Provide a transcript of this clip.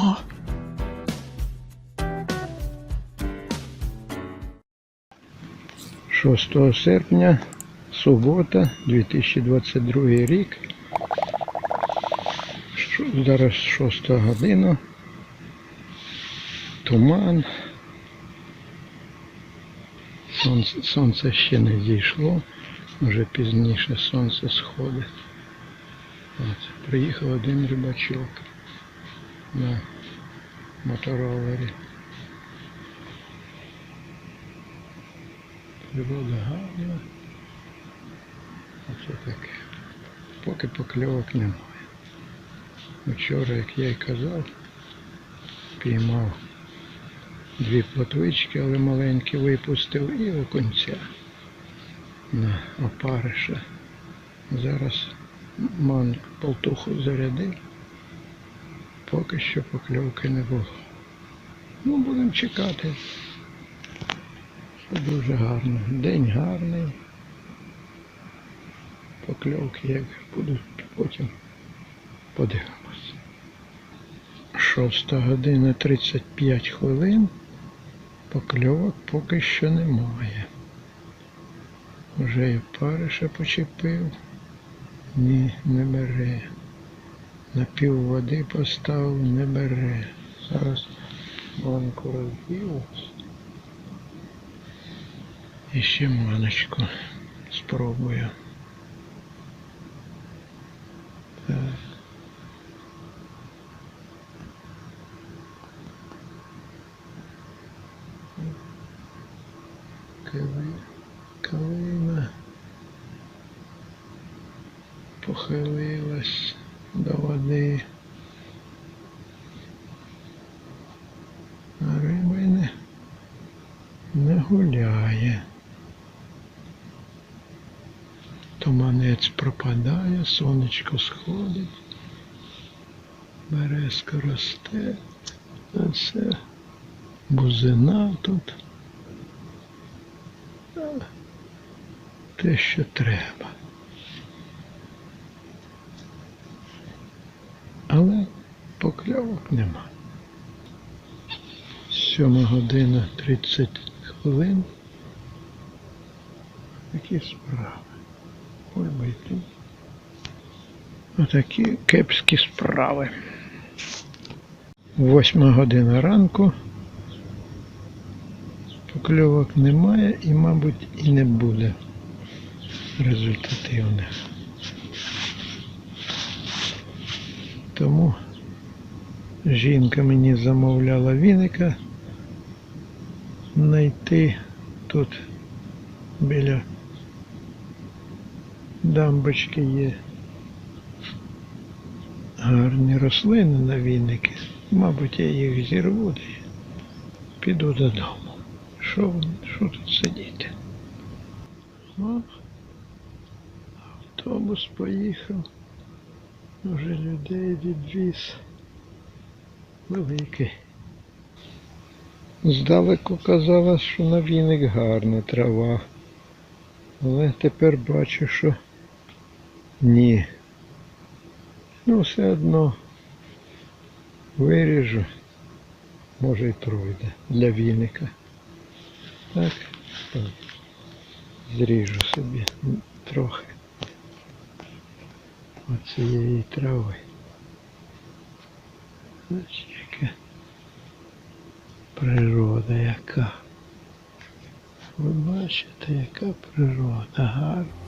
О! Шостого серпня, субота, 2022 рік. Зараз 6 година. Туман. Сонце, сонце ще не зійшло, вже пізніше сонце сходить. От, приїхав один рибачок на моторолері. Природа гарна. Оце таке. Поки покльовок немає. Вчора, як я й казав, піймав дві плотвички, але маленькі випустив і окунця на опариша. Зараз ман полтуху зарядив. Поки що покльовки не було. Ну, будемо чекати. Все дуже гарно. День гарний. Покльовки як будуть, потім подивимось. Шоста година 35 хвилин. Покльовок поки що немає. Вже і париша почепив. Ні, не бере. На пів води поставив, не бере. Зараз банку розбив. І ще маночку спробую. Так. Калина похилилась до води. А риби не, не гуляє. Туманець пропадає, сонечко сходить, березка росте, а це бузина тут. Те, що треба. Покльовок нема. Сьома година 30 хвилин. Такі справи. Ой, байти. Отакі кепські справи. Восьма година ранку. Покльовок немає і, мабуть, і не буде результативних. Тому жінка мені замовляла віника знайти тут біля дамбочки є гарні рослини на віники. Мабуть, я їх зірву піду додому. Що, що тут сидіти? О, автобус поїхав. Вже людей відвіз. Великий. Здалеку казалось, що на віник гарна трава. Але тепер бачу, що ні. Ну, все одно виріжу, може й пройде для віника. Так, так. зріжу собі трохи оцієї трави. Значить, яка природа яка. Ви бачите, яка природа гарна.